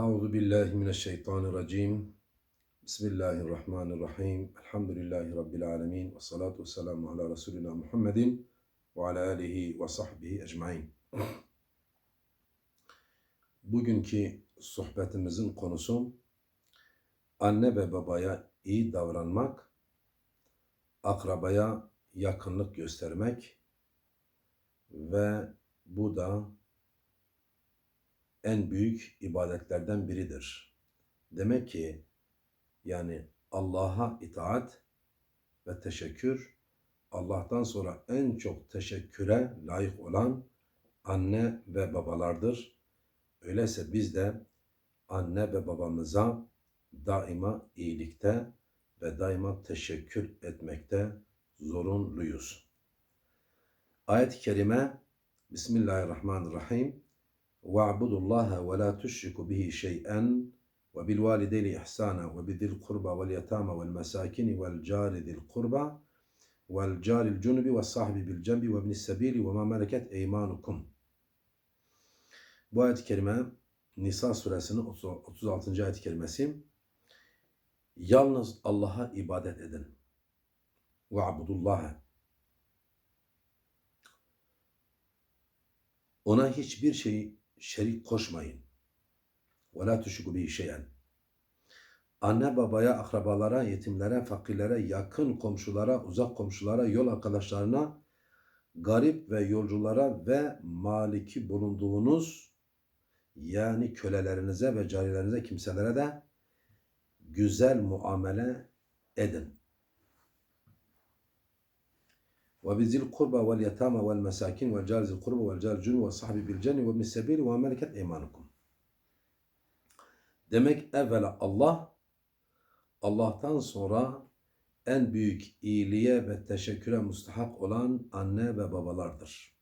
Euzu billahi mineşşeytanirracim. Bismillahirrahmanirrahim. Elhamdülillahi rabbil alamin ve salatu vesselamu ala resulina Muhammedin ve ala alihi ve sahbihi ecmaîn. Bugünkü sohbetimizin konusu anne ve babaya iyi davranmak, akrabaya yakınlık göstermek ve bu da en büyük ibadetlerden biridir. Demek ki yani Allah'a itaat ve teşekkür Allah'tan sonra en çok teşekküre layık olan anne ve babalardır. Öyleyse biz de anne ve babamıza daima iyilikte ve daima teşekkür etmekte zorunluyuz. Ayet-i kerime Bismillahirrahmanirrahim. وَاعْبُدُوا اللّٰهَ وَلَا تُشْرِكُوا بِهِ شَيْئًا وَبِالْوَالِدَيْنِ إِحْسَانًا وَبِذِي الْقُرْبَى وَالْيَتَامَى وَالْمَسَاكِنِ وَالْجَارِ ذِي الْقُرْبَى وَالْجَارِ الْجُنُبِ وَالصَّاحِبِ بِالْجَنْبِ وَابْنِ السَّبِيلِ وَمَا مَلَكَتْ اَيْمَانُكُمْ Bu ayet-i kerime Nisa suresinin 36. ayet-i kerimesi Yalnız Allah'a ibadet edin. وَعْبُدُوا Ona hiçbir şey şerik koşmayın. Ve la tuşiku bi şeyen. Anne babaya, akrabalara, yetimlere, fakirlere, yakın komşulara, uzak komşulara, yol arkadaşlarına, garip ve yolculara ve maliki bulunduğunuz yani kölelerinize ve carilerinize kimselere de güzel muamele edin. وبذي القربى واليتامى والمساكين والجار ذي القربى والجار الجنوب والصحب بالجنة وابن السبيل وما ملكت ايمانكم. Demek evvela Allah, Allah'tan sonra en büyük iyiliğe ve teşekküre müstahak olan anne ve babalardır.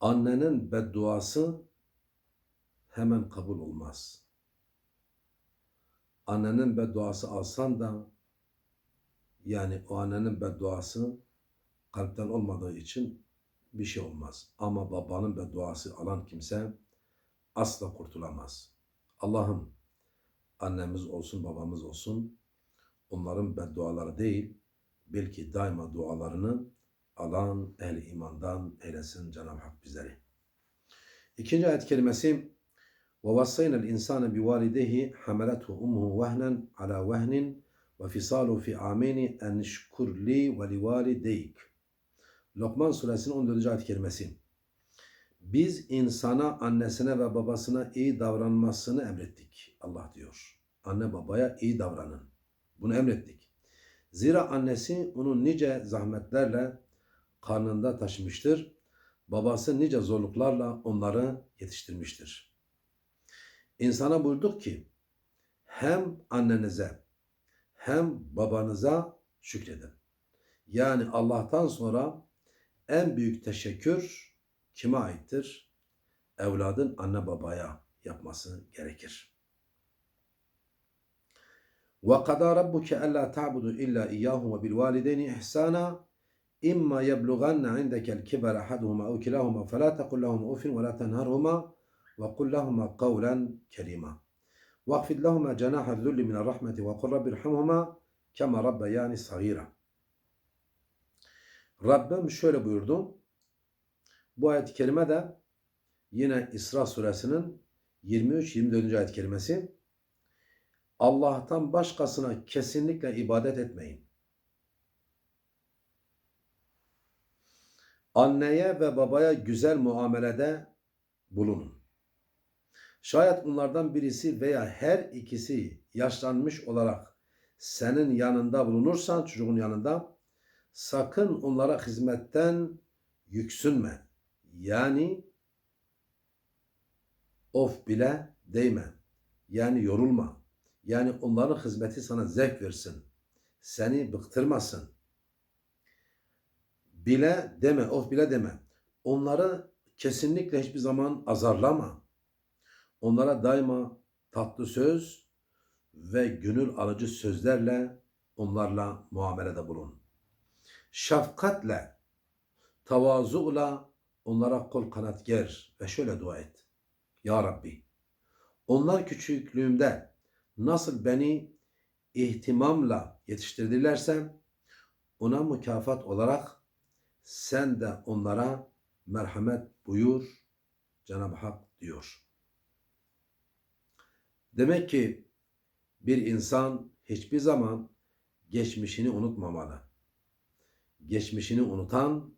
Annenin bedduası hemen kabul olmaz. Annenin bedduası alsan da yani o annenin bedduası kalpten olmadığı için bir şey olmaz. Ama babanın bedduası alan kimse asla kurtulamaz. Allah'ım annemiz olsun babamız olsun onların bedduaları değil belki daima dualarını alan ehli imandan eylesin Cenab-ı Hak bizleri. İkinci ayet kelimesi وَوَصَّيْنَا الْاِنْسَانَ بِوَالِدَيْهِ حَمَلَتْهُ اُمُّهُ وَهْنًا عَلَى وَهْنٍ ve fisalu fi ameni en şkur ve li valideyk. Lokman suresinin 14. ayet kerimesi. Biz insana, annesine ve babasına iyi davranmasını emrettik. Allah diyor. Anne babaya iyi davranın. Bunu emrettik. Zira annesi onu nice zahmetlerle karnında taşımıştır. Babası nice zorluklarla onları yetiştirmiştir. İnsana buyurduk ki hem annenize hem babanıza şükredin. Yani Allah'tan sonra en büyük teşekkür kime aittir? Evladın anne babaya yapması gerekir. وَقَدَى رَبُّكَ أَلَّا تَعْبُدُوا إِلَّا إِيَّاهُ وَبِالْوَالِدَيْنِ إِحْسَانًا إِمَّا يَبْلُغَنَّ عِنْدَكَ الْكِبَرَ أَحَدُهُمَا أَوْ كِلَاهُمَا فَلَا تَقُلْ لَهُمَا أُفٍ وَلَا تَنْهَرْهُمَا وَقُلْ لَهُمَا قَوْلًا كَرِيمًا وَاخْفِضْ لَهُمَا جَنَاحَ الذُّلِّ مِنَ الرَّحْمَةِ وَقُلْ رَبِّ ارْحَمْهُمَا كَمَا رَبَّيَانِ صَغِيرًا Rabbim şöyle buyurdu. Bu ayet-i kerime de yine İsra suresinin 23-24. ayet kelimesi. Allah'tan başkasına kesinlikle ibadet etmeyin. Anneye ve babaya güzel muamelede bulunun. Şayet bunlardan birisi veya her ikisi yaşlanmış olarak senin yanında bulunursan, çocuğun yanında, sakın onlara hizmetten yüksünme. Yani of bile değme. Yani yorulma. Yani onların hizmeti sana zevk versin. Seni bıktırmasın. Bile deme, of bile deme. Onları kesinlikle hiçbir zaman azarlama. Onlara daima tatlı söz ve gönül alıcı sözlerle onlarla muamelede bulun. Şefkatle, tavazu'la onlara kol kanat ger ve şöyle dua et. Ya Rabbi Onlar küçüklüğümde nasıl beni ihtimamla yetiştirdilerse ona mükafat olarak sen de onlara merhamet buyur Cenab-ı Hak diyor. Demek ki bir insan hiçbir zaman geçmişini unutmamalı. Geçmişini unutan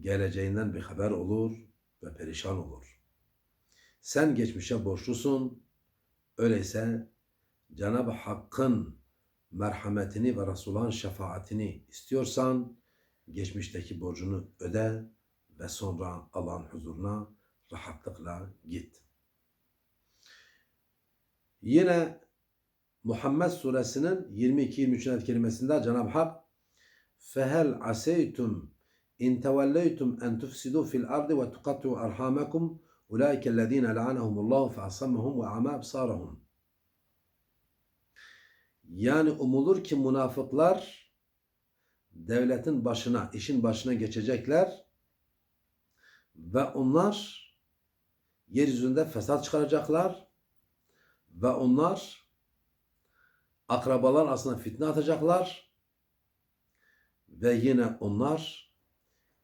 geleceğinden bir haber olur ve perişan olur. Sen geçmişe borçlusun. Öyleyse Cenab-ı Hakk'ın merhametini ve Resulullah'ın şefaatini istiyorsan geçmişteki borcunu öde ve sonra Allah'ın huzuruna rahatlıkla git. Yine Muhammed suresinin 22-23. ayet kelimesinde Cenab-ı Hak فَهَلْ عَسَيْتُمْ اِنْ تَوَلَّيْتُمْ اَنْ تُفْسِدُوا فِي الْأَرْضِ وَتُقَطِّعُوا أَرْحَامَكُمْ اُولَٰئِكَ الَّذ۪ينَ لَعَنَهُمُ اللّٰهُ فَأَصَمَّهُمْ وَأَعْمَى أَبْصَارَهُمْ Yani umulur ki münafıklar devletin başına, işin başına geçecekler ve onlar yeryüzünde fesat çıkaracaklar ve onlar akrabalar arasında fitne atacaklar ve yine onlar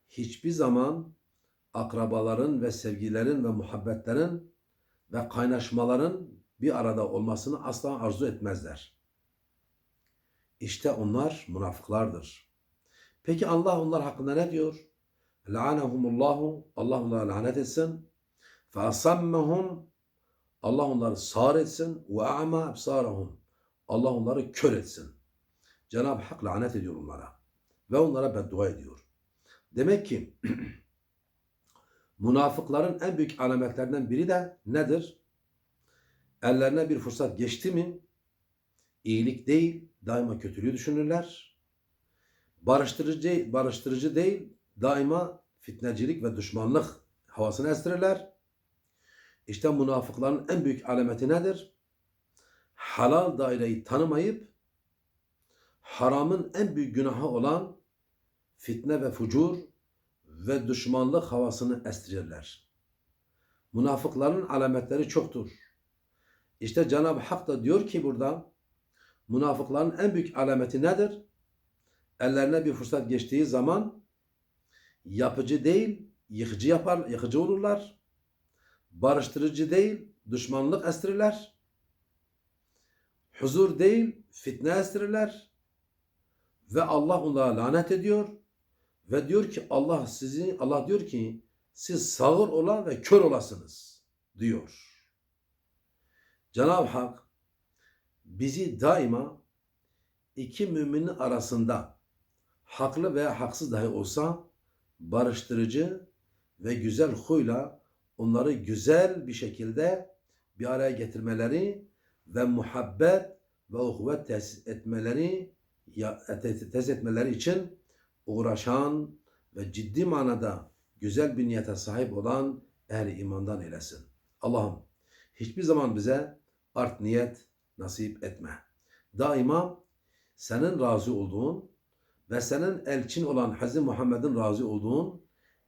hiçbir zaman akrabaların ve sevgilerin ve muhabbetlerin ve kaynaşmaların bir arada olmasını asla arzu etmezler. İşte onlar münafıklardır. Peki Allah onlar hakkında ne diyor? La'anehumullahu Allah onlara lanet etsin. Fe asammehum Allah onları sağır etsin. Ve a'ma absarahum Allah onları kör etsin. Cenab-ı Hak lanet ediyor onlara. Ve onlara beddua ediyor. Demek ki münafıkların en büyük alametlerinden biri de nedir? Ellerine bir fırsat geçti mi iyilik değil, daima kötülüğü düşünürler. Barıştırıcı, barıştırıcı değil, daima fitnecilik ve düşmanlık havasını estirirler. İşte münafıkların en büyük alameti nedir? Halal daireyi tanımayıp haramın en büyük günahı olan fitne ve fucur ve düşmanlık havasını estirirler. Münafıkların alametleri çoktur. İşte Cenab-ı Hak da diyor ki burada münafıkların en büyük alameti nedir? Ellerine bir fırsat geçtiği zaman yapıcı değil, yıkıcı yapar, yıkıcı olurlar. Barıştırıcı değil, düşmanlık estirirler. Huzur değil, fitne estirirler. Ve Allah onlara lanet ediyor. Ve diyor ki Allah sizi, Allah diyor ki siz sağır ola ve kör olasınız diyor. Cenab-ı Hak bizi daima iki müminin arasında haklı veya haksız dahi olsa barıştırıcı ve güzel huyla onları güzel bir şekilde bir araya getirmeleri ve muhabbet ve uhvet tesis etmeleri tesis etmeleri için uğraşan ve ciddi manada güzel bir niyete sahip olan ehli imandan eylesin. Allah'ım hiçbir zaman bize art niyet nasip etme. Daima senin razı olduğun ve senin elçin olan Hazreti Muhammed'in razı olduğun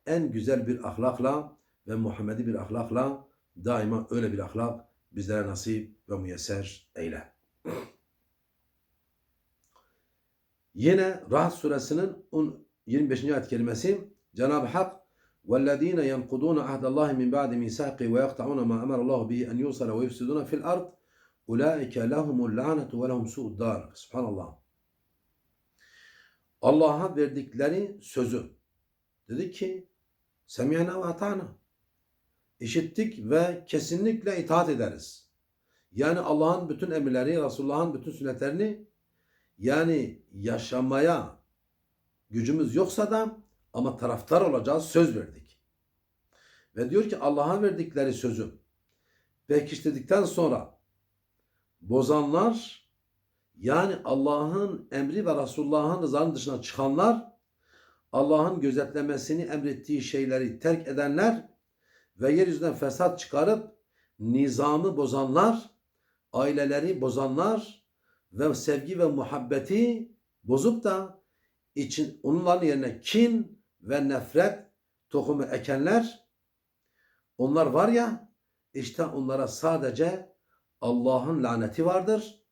en güzel bir ahlakla ve Muhammed'i bir ahlakla daima öyle bir ahlak bizlere nasip ve müyesser eyle. Yine Rahat suresinin 25. ayet kelimesi Cenab-ı Hak وَالَّذ۪ينَ يَنْقُضُونَ عَهْدَ اللّٰهِ مِنْ بَعْدِ مِيثَاقِهِ وَيَقْطَعُونَ مَا أَمَرَ اللّٰهُ بِهِ أَنْ يُوصَلَ وَيُفْسِدُونَ فِي الْأَرْضِ Ulaike lehumul lanetu ve lehum su'ud dar. Subhanallah. Allah'a verdikleri sözü. Dedi ki semihna ve atana. İşittik ve kesinlikle itaat ederiz. Yani Allah'ın bütün emirleri, Resulullah'ın bütün sünnetlerini yani yaşamaya gücümüz yoksa da ama taraftar olacağız söz verdik. Ve diyor ki Allah'a verdikleri sözü pekiştirdikten sonra bozanlar yani Allah'ın emri ve Resulullah'ın rızanın dışına çıkanlar Allah'ın gözetlemesini emrettiği şeyleri terk edenler ve yeryüzünden fesat çıkarıp nizamı bozanlar, aileleri bozanlar ve sevgi ve muhabbeti bozup da için onların yerine kin ve nefret tohumu ekenler onlar var ya işte onlara sadece Allah'ın laneti vardır.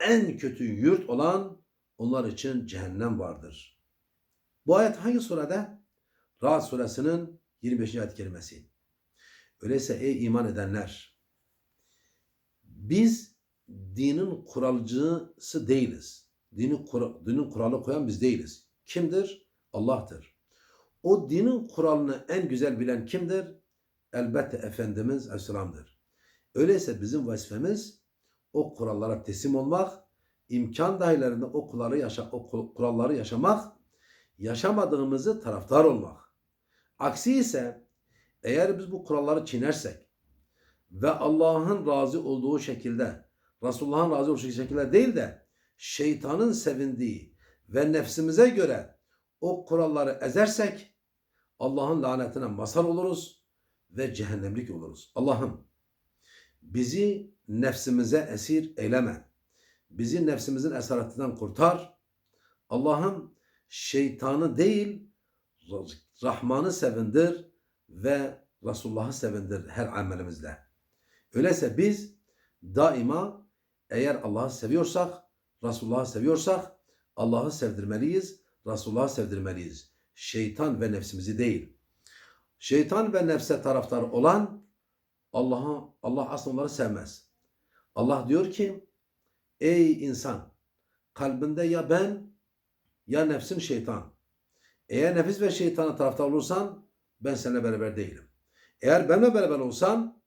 En kötü yurt olan onlar için cehennem vardır. Bu ayet hangi surede? Ra'd suresinin 25. ayet kelimesi. Öyleyse ey iman edenler biz dinin kuralcısı değiliz. Kura, dinin kuralı koyan biz değiliz. Kimdir? Allah'tır. O dinin kuralını en güzel bilen kimdir? Elbette Efendimiz Aleyhisselam'dır. Öyleyse bizim vazifemiz o kurallara teslim olmak, imkan dahillerinde o kuralları, yaşa, o kuralları yaşamak, yaşamadığımızı taraftar olmak. Aksi ise eğer biz bu kuralları çiğnersek ve Allah'ın razı olduğu şekilde, Resulullah'ın razı olduğu şekilde değil de şeytanın sevindiği ve nefsimize göre o kuralları ezersek Allah'ın lanetine mazhar oluruz ve cehennemlik oluruz. Allah'ım bizi nefsimize esir eyleme. Bizi nefsimizin esaretinden kurtar. Allah'ım şeytanı değil Rahman'ı sevindir ve Resulullah'ı sevindir her amelimizle. Öyleyse biz daima eğer Allah'ı seviyorsak, Resulullah'ı seviyorsak Allah'ı sevdirmeliyiz, Resulullah'ı sevdirmeliyiz. Şeytan ve nefsimizi değil. Şeytan ve nefse taraftar olan Allah'a Allah aslında onları sevmez. Allah diyor ki ey insan kalbinde ya ben ya nefsin şeytan. Eğer nefis ve şeytana taraftar olursan ben seninle beraber değilim. Eğer benimle beraber olsan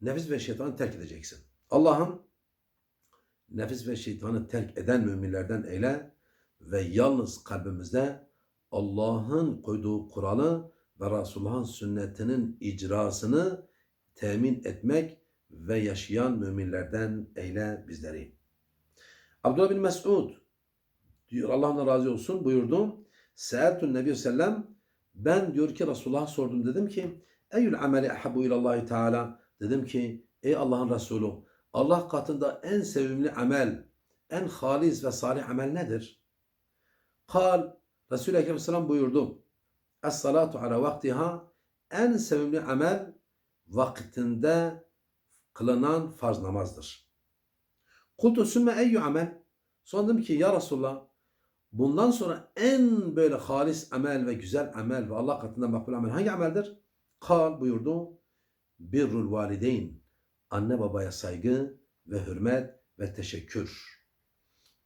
nefis ve şeytanı terk edeceksin. Allah'ım nefis ve şeytanı terk eden müminlerden eyle ve yalnız kalbimizde Allah'ın koyduğu kuralı ve Resulullah'ın sünnetinin icrasını temin etmek ve yaşayan müminlerden eyle bizleri. Abdullah bin Mesud diyor Allah'ın razı olsun buyurdu. Se'eltun Nebi sellem ben diyor ki Resulullah'a sordum dedim ki Eyyül ameli ahabbu ilallahi teala dedim ki ey Allah'ın Resulü Allah katında en sevimli amel en halis ve salih amel nedir? Kal Resul-i Ekrem buyurdu. Es-salatu ala vaktiha en sevimli amel vaktinde kılınan farz namazdır. Kultu sümme eyyü amel. Sonra dedim ki ya Resulullah bundan sonra en böyle halis amel ve güzel amel ve Allah katında makbul amel hangi ameldir? Kal buyurdu. Birrul valideyn. Anne babaya saygı ve hürmet ve teşekkür.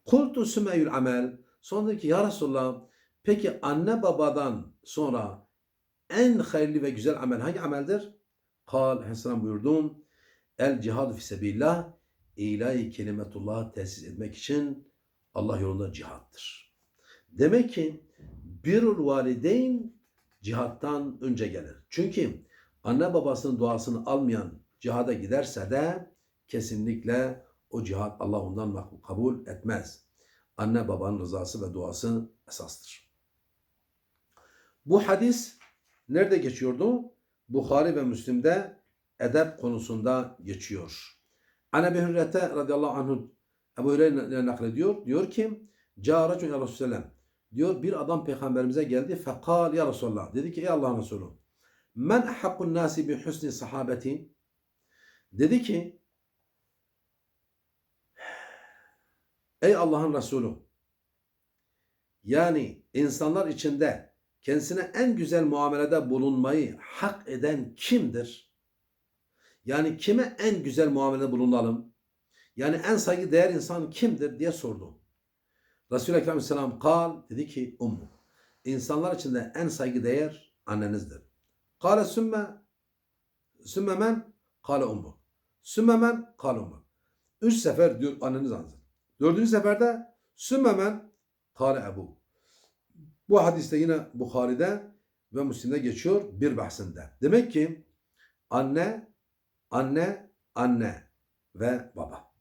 Kultu sümme amel. Sonra ki ya Resulullah peki anne babadan sonra en hayırlı ve güzel amel hangi ameldir? Kal Aleyhisselam buyurdum. El cihad fi sebillah ilahi kelimetullah tesis etmek için Allah yolunda cihattır. Demek ki birul valideyn cihattan önce gelir. Çünkü anne babasının duasını almayan cihada giderse de kesinlikle o cihat Allah ondan kabul etmez. Anne babanın rızası ve duası esastır. Bu hadis nerede geçiyordu? Bukhari ve Müslim'de edep konusunda geçiyor. An Ebu Hürrete radıyallahu anh Ebu Hüreyre naklediyor. Diyor ki Cârecun ya Resulallah. Diyor bir adam peygamberimize geldi. Fekal ya Resulallah. Dedi ki ey Allah'ın Resulü. Men hakkun nasi bi husni sahabeti. Dedi ki Ey Allah'ın Resulü. Yani insanlar içinde kendisine en güzel muamelede bulunmayı hak eden kimdir? Yani kime en güzel muamelede bulunalım? Yani en saygı değer insan kimdir diye sordu. Resul-i Ekrem Aleyhisselam kal dedi ki ummu. İnsanlar içinde en saygı değer annenizdir. Kale sümme sümme men kale ummu. Sümme men kale ummu. Üç sefer diyor anneniz anzır. Dördüncü seferde sümme men kale ebu. Bu hadiste yine Bukhari'de ve Müslim'de geçiyor bir bahsinde. Demek ki anne, anne, anne ve baba.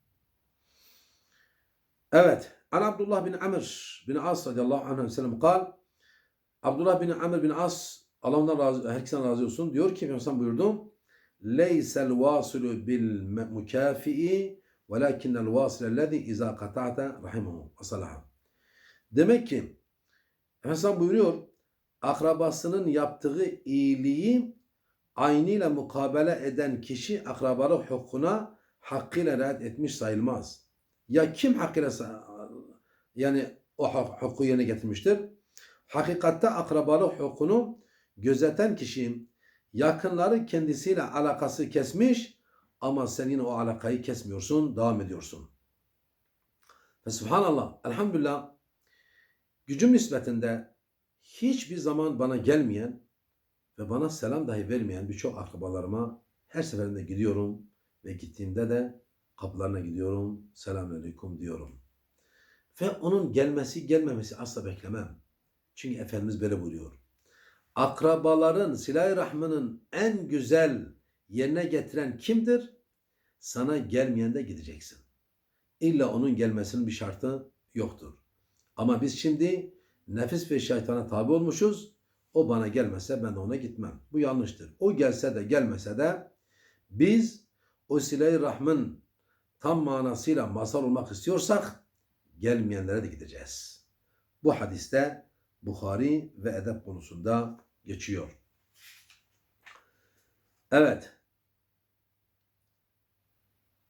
Evet. An Abdullah bin Amr bin As radıyallahu anh sellem kal. Abdullah bin Amr bin As Allah ondan razı, herkesten razı olsun. Diyor ki Peygamber buyurdu. Leysel vasilu bil mukafi'i velakinnel vasilellezi izâ kata'te rahimuhu ve salaha. Demek ki Efendimiz buyuruyor akrabasının yaptığı iyiliği aynıyla mukabele eden kişi akrabalık hukukuna hakkıyla riayet etmiş sayılmaz. Ya kim hakkıyla yani o hukuku yerine getirmiştir? Hakikatte akrabalık hukukunu gözeten kişi yakınları kendisiyle alakası kesmiş ama sen yine o alakayı kesmiyorsun, devam ediyorsun. Ve subhanallah, elhamdülillah gücüm nispetinde hiçbir zaman bana gelmeyen ve bana selam dahi vermeyen birçok akrabalarıma her seferinde gidiyorum ve gittiğimde de kapılarına gidiyorum, selamünaleyküm diyorum. Ve onun gelmesi gelmemesi asla beklemem. Çünkü Efendimiz böyle buyuruyor. Akrabaların silah-ı rahmanın en güzel yerine getiren kimdir? Sana gelmeyen de gideceksin. İlla onun gelmesinin bir şartı yoktur. Ama biz şimdi nefis ve şeytana tabi olmuşuz. O bana gelmese ben de ona gitmem. Bu yanlıştır. O gelse de gelmese de biz o silah-ı rahmın tam manasıyla mazhar olmak istiyorsak gelmeyenlere de gideceğiz. Bu hadiste Bukhari ve edep konusunda geçiyor. Evet.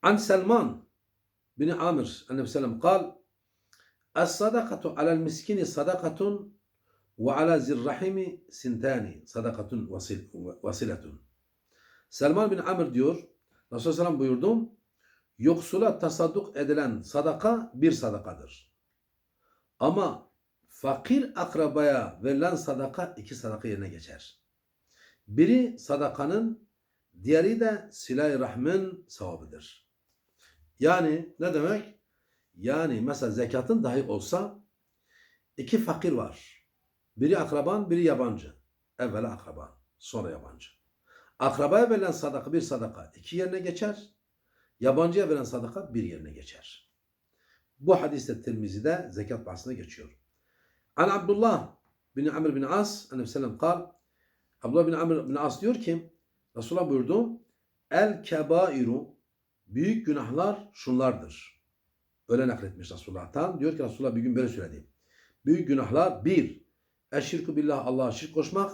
An Selman bin Amir Aleyhisselam sellem kal Es-sadakatu alel miskini sadakatun ve ala zirrahimi sintani sadakatun vasiletun. Selman bin Amr diyor Resulullah Sellem buyurdum yoksula tasadduk edilen sadaka bir sadakadır. Ama fakir akrabaya verilen sadaka iki sadaka yerine geçer. Biri sadakanın, diğeri de silah-ı rahmin sevabıdır. Yani ne demek? Yani mesela zekatın dahi olsa iki fakir var. Biri akraban, biri yabancı. Evvela akraban, sonra yabancı. Akrabaya verilen sadaka bir sadaka iki yerine geçer. Yabancıya verilen sadaka bir yerine geçer. Bu hadiste Tirmizi'de zekat bahsine geçiyor. An Abdullah bin Amr bin As Aleyhisselam kal Abdullah bin Amr bin As diyor ki Resulullah buyurdu El kebairu büyük günahlar şunlardır. Öyle nakletmiş Resulullah'tan. Diyor ki Resulullah bir gün böyle söyledi. Büyük günahlar bir eşirku billah Allah'a şirk koşmak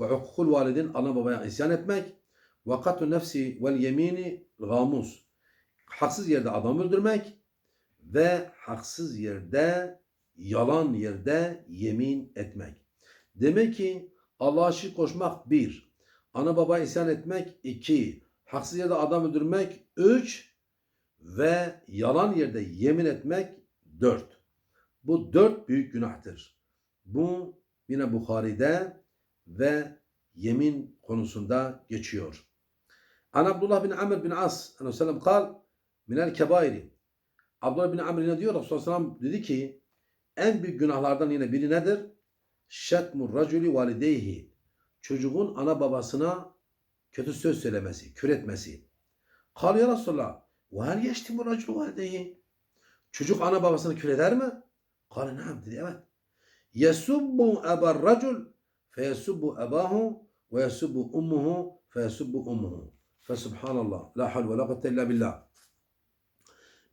ve hukukul validin ana babaya isyan etmek ve katlu nefsi vel yemini gamus haksız yerde adam öldürmek ve haksız yerde yalan yerde yemin etmek. Demek ki Allah'a şirk koşmak bir, ana baba isyan etmek iki, haksız yerde adam öldürmek üç ve yalan yerde yemin etmek dört. Bu dört büyük günahtır. Bu yine Bukhari'de ve yemin konusunda geçiyor. An Abdullah bin Amr bin As Aleyhisselam kal minel kebairi. Abdullah bin Amr ne diyor? Resulullah Aleyhisselam dedi ki en büyük günahlardan yine biri nedir? Şetmur raculi valideyhi. Çocuğun ana babasına kötü söz söylemesi, kür etmesi. Kal ya Resulallah. Ve hel yeştimur raculu valideyhi. Çocuk ana babasını kür eder mi? Kale naam dedi evet. Yesubbu eber racul feyesubbu ebahu ve yesubbu ummuhu feyesubbu ummuhu. Fesubhanallah. La hal ve la kuvvete illa billah.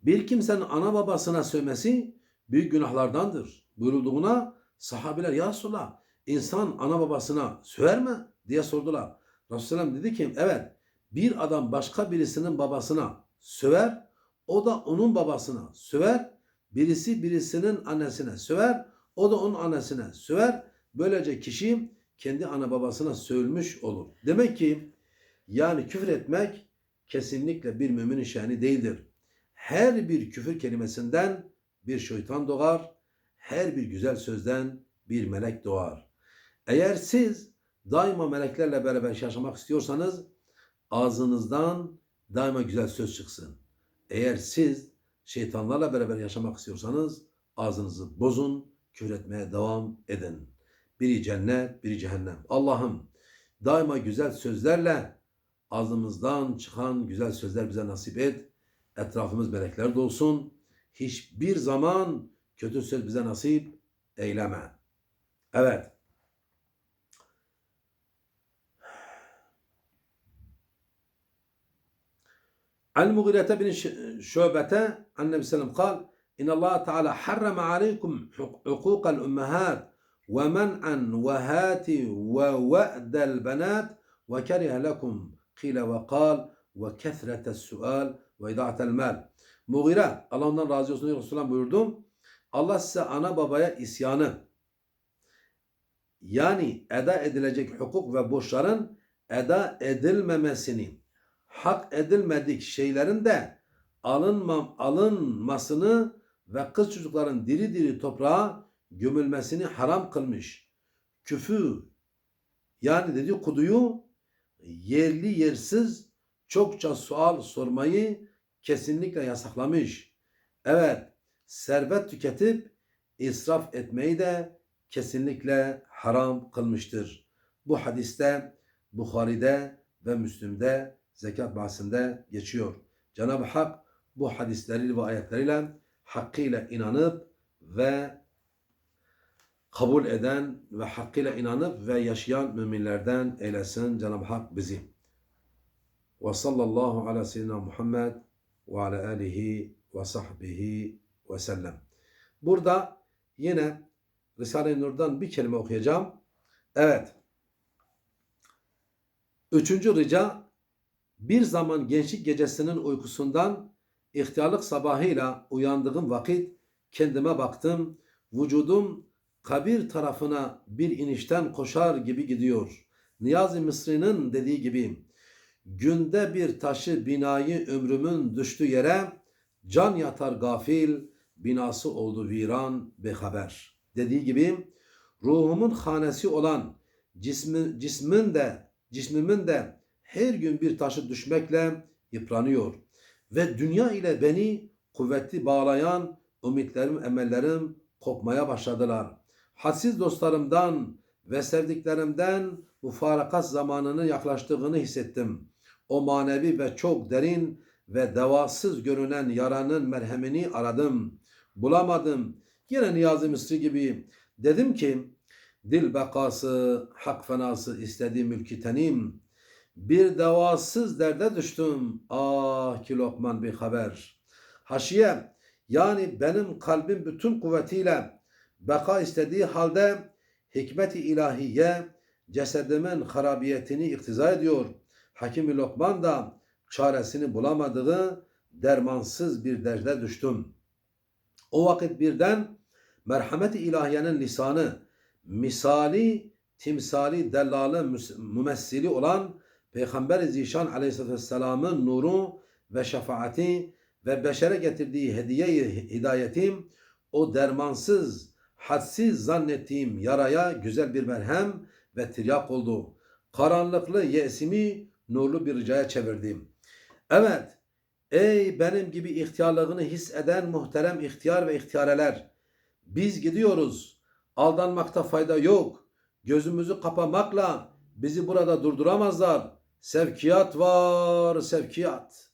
Bir kimsenin ana babasına sövmesi büyük günahlardandır. Buyurulduğuna sahabiler ya Resulallah insan ana babasına söver mi? diye sordular. Resulullah dedi ki evet bir adam başka birisinin babasına söver o da onun babasına söver birisi birisinin annesine söver o da onun annesine söver böylece kişi kendi ana babasına sövülmüş olur. Demek ki yani küfür etmek kesinlikle bir müminin şani değildir. Her bir küfür kelimesinden bir şeytan doğar, her bir güzel sözden bir melek doğar. Eğer siz daima meleklerle beraber yaşamak istiyorsanız ağzınızdan daima güzel söz çıksın. Eğer siz şeytanlarla beraber yaşamak istiyorsanız ağzınızı bozun, küfür etmeye devam edin. Biri cennet, biri cehennem. Allah'ım daima güzel sözlerle ağzımızdan çıkan güzel sözler bize nasip et. Etrafımız melekler dolsun. Hiçbir zaman kötü söz bize nasip eyleme. Evet. عن المغيرة بن شعبة عن النبي صلى الله عليه وسلم قال إن الله تعالى حرم عليكم عقوق الأمهات ومنعا وهات ووأد البنات وكره لكم قيل وقال وكثرة ve idaatel mel. Mughire Allah ondan razı olsun diye Resulullah buyurdu. Allah size ana babaya isyanı yani eda edilecek hukuk ve borçların eda edilmemesini hak edilmedik şeylerin de alınmam, alınmasını ve kız çocukların diri diri toprağa gömülmesini haram kılmış. Küfü yani dediği kuduyu yerli yersiz çokça sual sormayı kesinlikle yasaklamış. Evet, servet tüketip israf etmeyi de kesinlikle haram kılmıştır. Bu hadiste Bukhari'de ve Müslim'de zekat bahsinde geçiyor. Cenab-ı Hak bu hadisleri ve ayetleriyle hakkıyla inanıp ve kabul eden ve hakkıyla inanıp ve yaşayan müminlerden eylesin Cenab-ı Hak bizi. Ve sallallahu ala seyyidina Muhammed ve ala alihi ve sahbihi ve sellem. Burada yine Risale-i Nur'dan bir kelime okuyacağım. Evet. Üçüncü rica bir zaman gençlik gecesinin uykusundan ihtiyarlık sabahıyla uyandığım vakit kendime baktım. Vücudum kabir tarafına bir inişten koşar gibi gidiyor. Niyazi Mısri'nin dediği gibi günde bir taşı binayı ömrümün düştü yere can yatar gafil binası oldu viran haber. Dediği gibi ruhumun hanesi olan cismi, cismin de cismimin de her gün bir taşı düşmekle yıpranıyor. Ve dünya ile beni kuvvetli bağlayan ümitlerim, emellerim kopmaya başladılar. Hadsiz dostlarımdan ve sevdiklerimden mufarakat zamanının yaklaştığını hissettim. O manevi ve çok derin ve devasız görünen yaranın merhemini aradım. Bulamadım. Yine Niyazi Mısri gibi dedim ki dil bekası, hak fenası istediği mülki tenim. Bir devasız derde düştüm. Ah ki Lokman bir haber. Haşiye yani benim kalbim bütün kuvvetiyle beka istediği halde hikmet-i ilahiye cesedimin harabiyetini iktiza ediyor. Hakim-i Lokman da çaresini bulamadığı dermansız bir derde düştüm. O vakit birden merhamet-i ilahiyenin lisanı, misali, timsali, dellalı, mümessili olan Peygamber-i Zişan aleyhissalatü vesselamın nuru ve şefaati ve beşere getirdiği hediye hidayetim o dermansız, hadsiz zannettiğim yaraya güzel bir merhem ve tiryak oldu. Karanlıklı yesimi nurlu bir ricaya çevirdim. Evet, ey benim gibi ihtiyarlığını his eden muhterem ihtiyar ve ihtiyareler. Biz gidiyoruz. Aldanmakta fayda yok. Gözümüzü kapamakla bizi burada durduramazlar. Sevkiyat var, sevkiyat.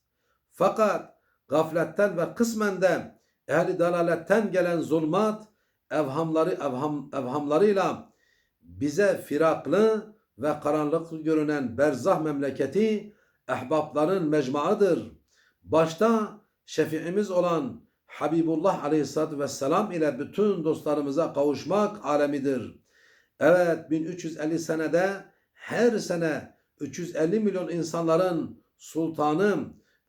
Fakat gafletten ve kısmen de ehli dalaletten gelen zulmat evhamları evham, evhamlarıyla bize firaklı ve karanlıklı görünen berzah memleketi ehbapların mecmuadır. Başta şefiimiz olan Habibullah Aleyhisselatü Vesselam ile bütün dostlarımıza kavuşmak alemidir. Evet 1350 senede her sene 350 milyon insanların sultanı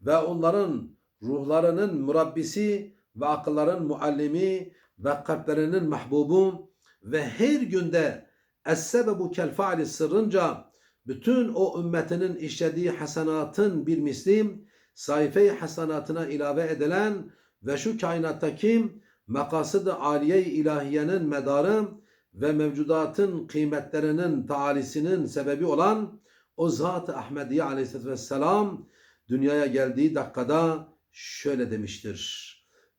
ve onların ruhlarının murabbisi ve akılların muallimi ve kalplerinin mahbubu ve her günde es-sebebu kel faali sırrınca bütün o ümmetinin işlediği hasenatın bir mislim sayfe-i hasenatına ilave edilen ve şu kainattaki makasıd-ı aliye-i ilahiyenin medarı ve mevcudatın kıymetlerinin taalisinin sebebi olan o Zat-ı Ahmediye aleyhisselatü vesselam dünyaya geldiği dakikada şöyle demiştir.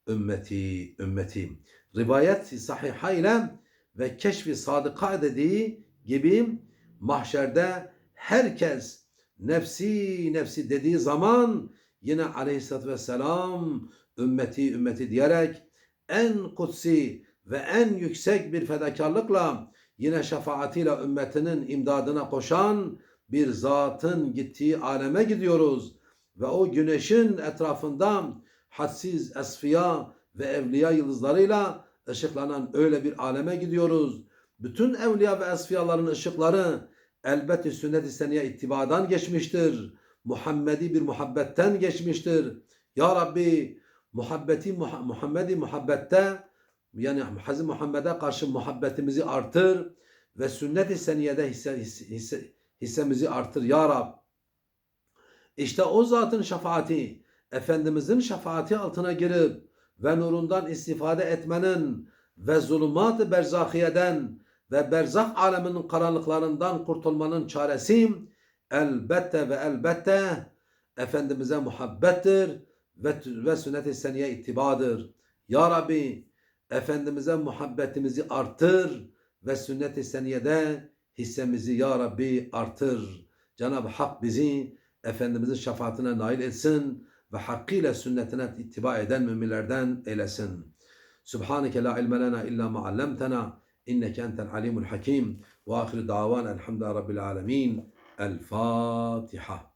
Ümmeti, ümmeti. Rivayet sahiha ile ve keşfi sadıka dediği gibi mahşerde herkes nefsi nefsi dediği zaman yine aleyhissalatü vesselam ümmeti ümmeti diyerek en kutsi ve en yüksek bir fedakarlıkla yine şefaatiyle ümmetinin imdadına koşan bir zatın gittiği aleme gidiyoruz. Ve o güneşin etrafından hadsiz esfiya ve evliya yıldızlarıyla ışıklanan öyle bir aleme gidiyoruz. Bütün evliya ve esfiyaların ışıkları elbette sünnet-i seniye ittibadan geçmiştir. Muhammedi bir muhabbetten geçmiştir. Ya Rabbi muhabbeti Muha- Muhammedi muhabbette yani Hazreti Muhammed'e karşı muhabbetimizi artır ve sünnet-i seniyede hisse, hisse- hissemizi artır ya Rab. İşte o zatın şefaati, Efendimizin şefaati altına girip ve nurundan istifade etmenin ve zulümat-ı berzahiyeden ve berzah aleminin karanlıklarından kurtulmanın çaresi elbette ve elbette Efendimiz'e muhabbettir ve, ve sünnet-i seniye ittibadır. Ya Rabbi Efendimiz'e muhabbetimizi artır ve sünnet-i seniyede hissemizi Ya Rabbi artır. Cenab-ı Hak bizi Efendimizin şefaatine nail etsin ve hakkıyla sünnetine ittiba eden müminlerden eylesin. Subhaneke la ilme lena illa ma allamtena inneke entel alimul hakim ve ahir davan elhamdülillahi rabbil alemin. El Fatiha.